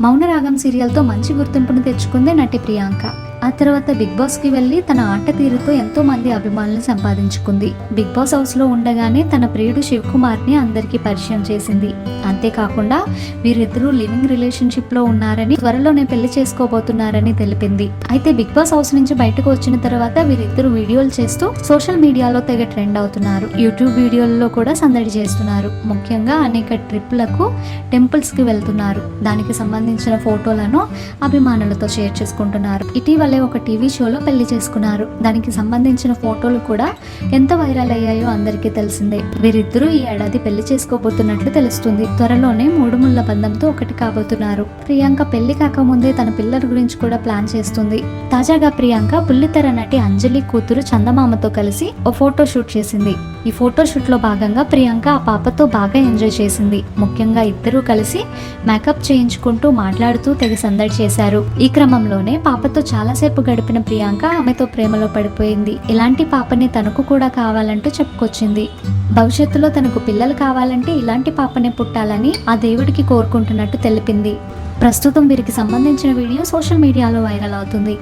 మౌనరాగం సీరియల్తో మంచి గుర్తింపును తెచ్చుకుంది నటి ప్రియాంక. ఆ తర్వాత బిగ్ బాస్కి వెళ్ళి తన ఆట తీరుతో ఎంతో మంది అభిమానులు సంపాదించుకుంది. బిగ్ బాస్ హౌస్లో ఉండగానే తన ప్రియుడు శివ్ కుమార్ని అందరికీ పరిచయం చేసింది. అంతేకాకుండా వీరిద్దరూ లివింగ్ రిలేషన్షిప్లో ఉన్నారని త్వరలోనే పెళ్ళి చేసుకోబోతున్నారని తెలిపింది. అయితే బిగ్ బాస్ హౌస్ నుంచి బయటకు వచ్చిన తర్వాత వీరిద్దరు వీడియోలు చేస్తూ సోషల్ మీడియాలో తెగ ట్రెండ్ అవుతున్నారు. యూట్యూబ్ వీడియోల్లో కూడా సందడి చేస్తున్నారు. ముఖ్యంగా అనేక ట్రిప్లకు టెంపుల్స్కి వెళ్తున్నారు. దానికి సంబంధించిన ఫోటోలను అభిమానులతో షేర్ చేసుకుంటున్నారు. ఇటీవల ఒక టీవీ షోలో పెళ్ళి చేసుకున్నారు. దానికి సంబంధించిన ఫోటోలు కూడా ఎంత వైరల్ అయ్యాయో అందరికీ తెలిసిందే. వీరిద్దరూ ఈ ఏడాది పెళ్ళి చేసుకోబోతున్నట్లు తెలుస్తుంది. త్వరలోనే మూడు ముళ్ళ బంధంతో ఒకటి కాబోతున్నారు. ప్రియాంక పెళ్ళి కాకముందే తన పిల్లల గురించి కూడా ప్లాన్ చేస్తుంది. తాజాగా ప్రియాంక బుల్లితెర నటి అంజలి కూతురు చందమామతో కలిసి ఓ ఫోటో షూట్ చేసింది. ఈ ఫోటో షూట్లో భాగంగా ప్రియాంక ఆ పాపతో బాగా ఎంజాయ్ చేసింది. ముఖ్యంగా ఇద్దరూ కలిసి మేకప్ చేయించుకుంటూ మాట్లాడుతూ తెగ సందడి చేశారు. ఈ క్రమంలోనే పాపతో చాలా చాలాసేపు గడిపిన ప్రియాంక ఆమెతో ప్రేమలో పడిపోయింది. ఇలాంటి పాపని తనకు కూడా కావాలంటూ చెప్పుకొచ్చింది. భవిష్యత్తులో తనకు పిల్లలు కావాలంటే ఇలాంటి పాపనే పుట్టాలని ఆ దేవుడికి కోరుకుంటున్నట్టు తెలిపింది. ప్రస్తుతం వీరికి సంబంధించిన వీడియో సోషల్ మీడియాలో వైరల్ అవుతుంది.